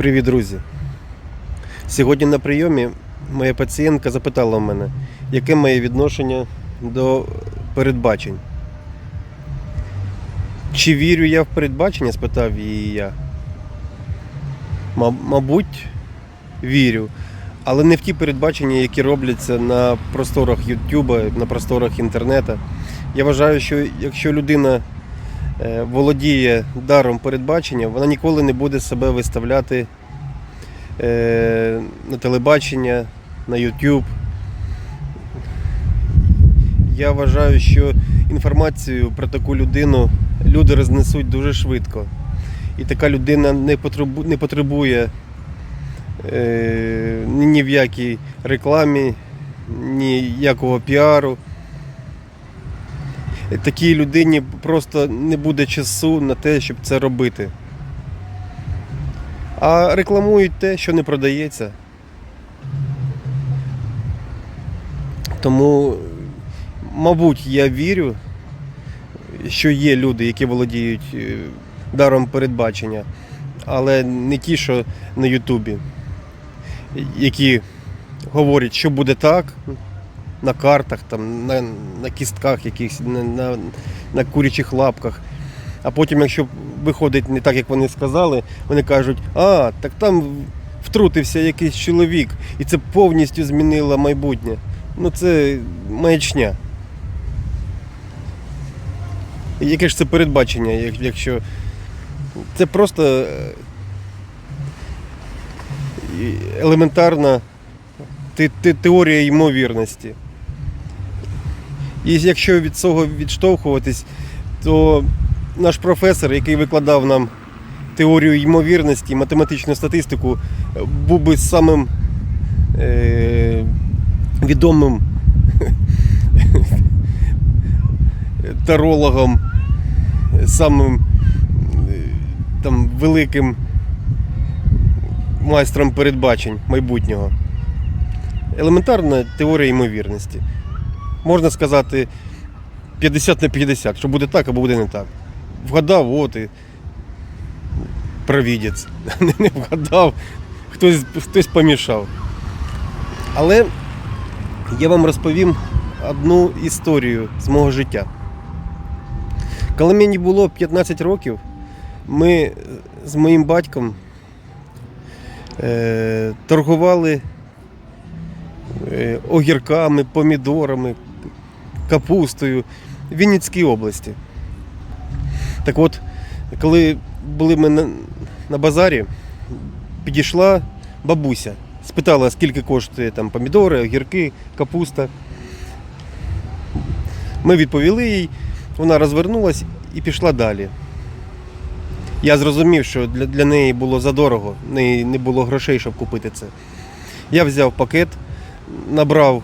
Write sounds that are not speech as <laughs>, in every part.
Привіт, друзі. Сьогодні на прийомі моя пацієнтка запитала в мене, яке моє відношення до передбачень. Чи вірю я в передбачення? спитав її я. Мабуть, вірю. Але не в ті передбачення, які робляться на просторах Ютуба, на просторах інтернету. Я вважаю, що якщо людина володіє даром передбачення, вона ніколи не буде себе виставляти е, на телебачення, на YouTube. Я вважаю, що інформацію про таку людину люди рознесуть дуже швидко. І така людина не потребу- не потребує е, ні в якій рекламі, ніякого піару. Такій людині просто не буде часу на те, щоб це робити. А рекламують те, що не продається. Тому, мабуть, я вірю, що є люди, які володіють е, даром передбачення, але не ті, що на Ютубі, які говорять, що буде так, на картах, там, на, на кістках якихось, на, на, на курячих лапках. А потім, якщо виходить не так, як вони сказали, вони кажуть, а, так там втрутився якийсь чоловік, і це повністю змінило майбутнє. Ну це маячня. Яке ж це передбачення, якщо це просто е, елементарна те- те- теорія ймовірності. І якщо від цього відштовхуватись, то наш професор, який викладав нам теорію ймовірності, математичну статистику, був би самим е, відомим <laughs> тарологом, самим е, там, великим майстром передбачень майбутнього. Елементарна теорія ймовірності. Можна сказати 50 на 50, що буде так або буде не так. Вгадав, от і провідець. <laughs> Не вгадав, хтось, хтось помішав. Але я вам розповім одну історію з мого життя. Коли мені було 15 років, ми з моїм батьком е, торгували е, огірками, помідорами, капустою в Вінницькій області. Так от, коли були ми на, на базарі, підійшла бабуся, спитала, скільки коштує там помідори, огірки, капуста. Ми відповіли їй, вона розвернулась і пішла далі. Я зрозумів, що для, для неї було задорого, неї не було грошей, щоб купити це. Я взяв пакет, набрав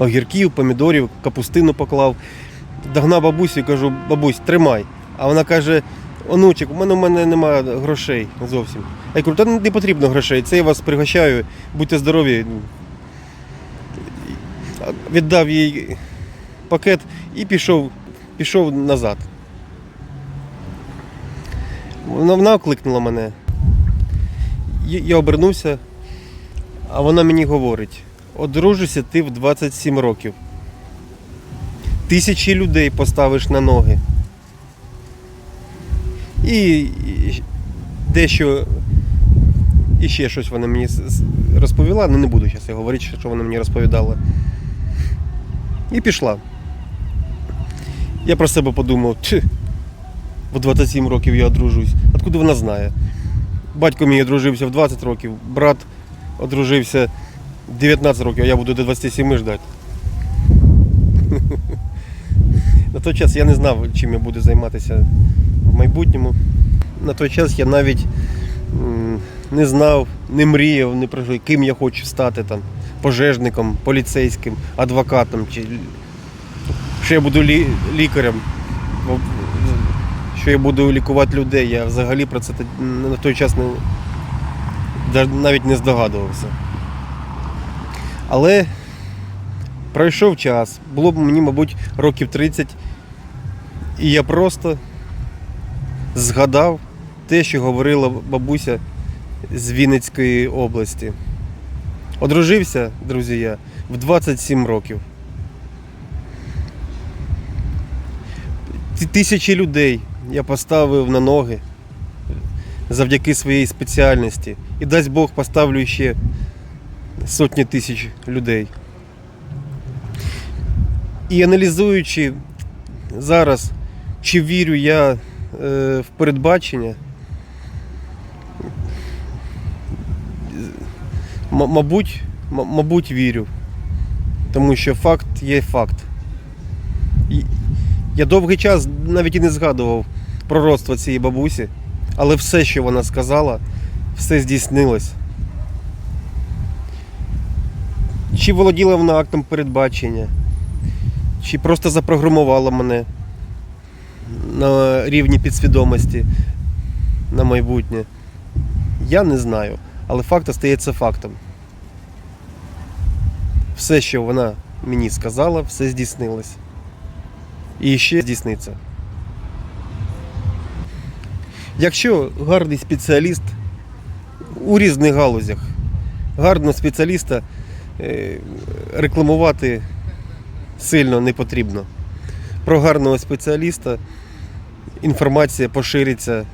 огірків, помідорів, капустину поклав. Догнав бабусю і кажу, бабусь, тримай. А вона каже: онучик, у мене у мене немає грошей зовсім. Я кажу, та не потрібно грошей, це я вас пригощаю, будьте здорові. Віддав їй пакет і пішов, пішов назад. Вона, вона окликнула мене. Я обернувся, а вона мені говорить: одружишся ти в 27 років. Тисячі людей поставиш на ноги. І, дещо і ще щось вона мені розповіла, ну не буду зараз говорити, що вона мені розповідала. І пішла. Я про себе подумав, «Тьф, в 27 років я одружусь. Откуда вона знає? Батько мій одружився в 20 років, брат одружився 19 років, а я буду до 27 ждати. <laughs> На той час я не знав, чим я буду займатися в майбутньому. На той час я навіть не знав, не мріяв, не про що, ким я хочу стати там, пожежником, поліцейським, адвокатом, чи що я буду лі- лікарем, що я буду лікувати людей. Я взагалі про це на той час не, навіть не здогадувався. Але пройшов час, було б мені, мабуть, років 30, і я просто згадав те, що говорила бабуся з Вінницької області. Одружився, друзі, я в 27 років. Тисячі людей я поставив на ноги завдяки своїй спеціальності. І дасть Бог поставлю ще сотні тисяч людей. І аналізуючи зараз, чи вірю я е, в передбачення, мабуть, мабуть, вірю. Тому що факт є факт. Я довгий час навіть і не згадував пророцтва цієї бабусі, але все, що вона сказала, все здійснилось. Чи володіла вона актом передбачення, чи просто запрограмувала мене на рівні підсвідомості на майбутнє. Я не знаю, але факт остається фактом. Все, що вона мені сказала, все здійснилось. І ще здійсниться. Якщо гарний спеціаліст у різних галузях, гарного спеціаліста рекламувати сильно не потрібно. Про гарного спеціаліста інформація пошириться